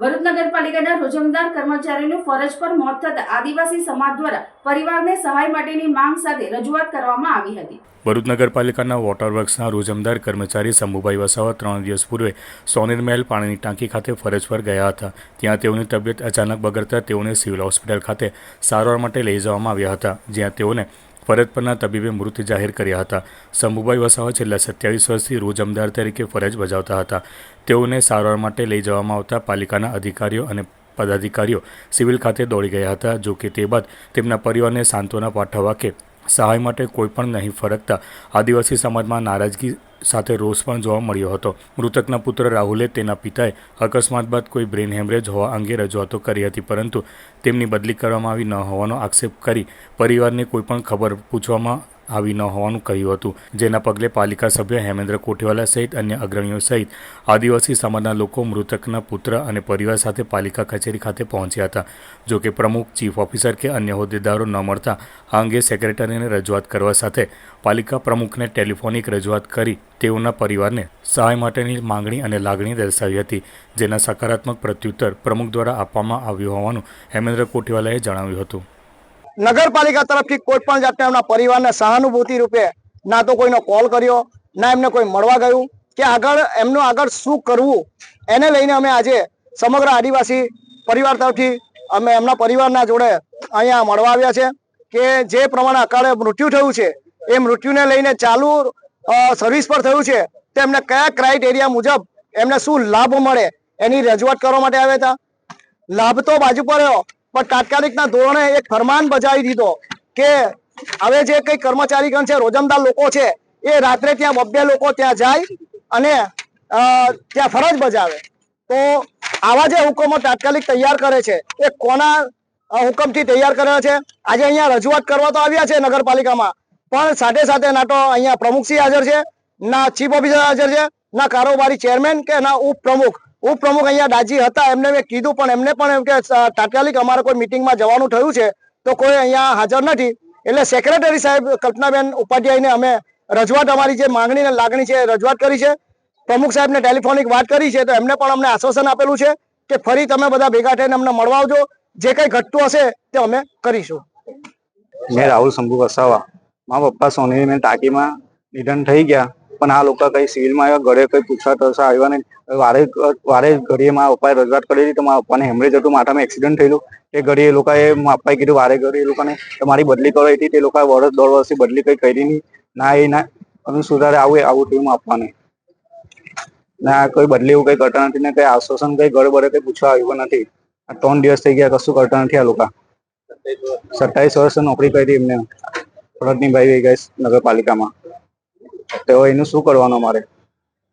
ભરૂચ નગરપાલિકાના રોજમદાર કર્મચારીનું ફરજ પર મોત થતા આદિવાસી સમાજ દ્વારા પરિવારને સહાય માટેની માંગ સાથે રજૂઆત કરવામાં આવી હતી. ભરૂચ નગરપાલિકાના વોટર વર્ક્સના રોજમદાર કર્મચારી શંભુભાઈ વસાવા ત્રણ દિવસ પૂર્વે સોનેર મહેલ પાણીની ટાંકી ખાતે ફરજ પર ગયા હતા. ત્યાં તેઓની તબિયત અચાનક બગડતા તેઓને સિવિલ હોસ્પિટલ ખાતે સારવાર માટે લઈ જવામાં આવ્યા હતા, જ્યાં તેઓને ફરજ પરના તબીબે મૃત જાહેર કર્યા હતા. શંભુભાઈ વસાવા છેલ્લા સત્યાવીસ વર્ષથી રોજ અમદાર તરીકે ફરજ બજાવતા હતા. તેઓને સારવાર માટે લઈ જવામાં આવતા પાલિકાના અધિકારીઓ અને પદાધિકારીઓ સિવિલ ખાતે દોડી ગયા હતા. જો કે તે બાદ તેમના પરિવારને સાંત્વના પાઠવવા કે સહાય માટે કોઈ પણ નહીં ફરકતા આદિવાસી સમાજમાં નારાજગી સાથે રોષ પણ જોવા મળ્યો હતો. મૃતકના પુત્ર રાહુલે તેના પિતાએ અકસ્માત બાદ કોઈ બ્રેન હેમરેજ હોવા અંગે રજૂઆતો કરી હતી, પરંતુ તેમની બદલી કરવામાં આવી ન હોવાનો આક્ષેપ કરી પરિવારને કોઈ પણ ખબર પૂછવામાં આવી ન હોવાનું કહ્યું હતું. જેના પગલે પાલિકા સભ્ય હેમેન્દ્ર કોઠીવાલા સહિત અન્ય અગ્રણીઓ સહિત આદિવાસી સમાજના લોકો મૃતકના પુત્ર અને પરિવાર સાથે પાલિકા કચેરી ખાતે પહોંચ્યા હતા. જો કે પ્રમુખ, ચીફ ઓફિસર કે અન્ય હોદ્દેદારો ન મળતા આ અંગે સેક્રેટરીને રજૂઆત કરવા સાથે પાલિકા પ્રમુખને ટેલિફોનિક રજૂઆત કરી તેઓના પરિવારને સહાય માટેની માંગણી અને લાગણી દર્શાવી હતી, જેના સકારાત્મક પ્રત્યુત્તર પ્રમુખ દ્વારા આપવામાં આવ્યું હોવાનું હેમેન્દ્ર કોઠીવાલાએ જણાવ્યું હતું. નગરપાલિકા તરફથી કોઈ પણ જાતના એમના પરિવારને સહાનુભૂતિ રૂપે ના તો કોઈનો કોલ કર્યો, ના એમને કોઈ મળવા ગયું, કે આગળ એમનું આગળ શું કરવું, એને લઈને અમે આજે સમગ્ર આદિવાસી પરિવાર તરફથી અમે એમના પરિવારના જોડે અહીંયા મળવા આવ્યા છે, કે જે પ્રમાણે અકાળે મૃત્યુ થયું છે, એ મૃત્યુને લઈને ચાલુ સર્વિસ પર થયું છે, તો એમને કયા ક્રાઇટેરિયા મુજબ એમને શું લાભ મળે, એની રજૂઆત કરવા માટે આવ્યા હતા. લાભ તો બાજુ પર પણ તાત્કાલિકના ધોરણે એક ફરમાન બજાવી દીધો કે હવે જે કઈ કર્મચારીગણ છે, રોજમદાર લોકો છે, એ રાત્રે ત્યાં બબ્બે લોકો ત્યાં જાય અને ત્યાં ફરજ બજાવે. તો આવા જે હુકમો તાત્કાલિક તૈયાર કરે છે, એ કોના હુકમ હુકમથી તૈયાર કરેલા છે? આજે અહીંયા રજૂઆત કરવા તો આવ્યા છે નગરપાલિકામાં, પણ સાથે સાથે ના તો અહીંયા પ્રમુખશ્રી હાજર છે, ના ચીફ ઓફિસર હાજર છે, ના કારોબારી ચેરમેન કે ના ઉપપ્રમુખ. ઉપપ્રમુખ અહીંયા દાજી હતા, એમને મેં કીધું, પણ એમને પણ એમ કે તાત્કાલિક અમારે કોઈ મિટિંગમાં જવાનું થયું છે, તો કોઈ અહીંયા હાજર નથી. એટલે સેક્રેટરી સાહેબ કલ્પનાબેન ઉપાધ્યાયને અમે રજૂઆત અમારી જે માંગણી અને લાગણી છે એ રજૂઆત કરી છે. પ્રમુખ સાહેબને ટેલિફોનિક વાત કરી છે, તો એમને પણ અમને આશ્વાસન આપેલું છે કે ફરી તમે બધા ભેગા થઈને અમને મળવા આવજો જે કંઈ ઘટતું હશે તે અમે કરીશું. મેં રાહુલ શંભુ વસાવા, મારા પપ્પા સોની ટાંકીમાં નિધન થઈ ગયા. પણ આ લોકો કઈ સિવિલમાં આવ્યા, ઘરે કઈ પૂછવા તરસા આવ્યા નહીં. વારે વારે ઘડીએ મારા પપ્પાએ રજૂઆત કરેલી તો મારા પપ્પાને હેમરેજ હતું માથામાં એક્સિડન્ટ થયેલું. એ ઘડી એ લોકોએ, મારા પપ્પાએ કીધું, વારે ઘડી એ લોકોને તમારી મારી બદલી કરાવી હતી. તે લોકોએ વર્ષ દોઢ વર્ષથી બદલી કઈ કરી નહીં. ના, એ ના, અમે સુધારે આવું આવું થયું આપવાની ના, કોઈ બદલી એવું કઈ કરતા નથી ને કઈ આશ્વાસન, કઈ ઘરે બરે કઈ પૂછવા આવ્યું નથી. ત્રણ દિવસ થઈ ગયા, કશું કરતા નથી આ લોકો. સત્તાવીસ વર્ષ નોકરી કરી એમને. ફરજ નિભાવી ગઈ નગરપાલિકામાં. તો એનું શું કરવાનું અમારે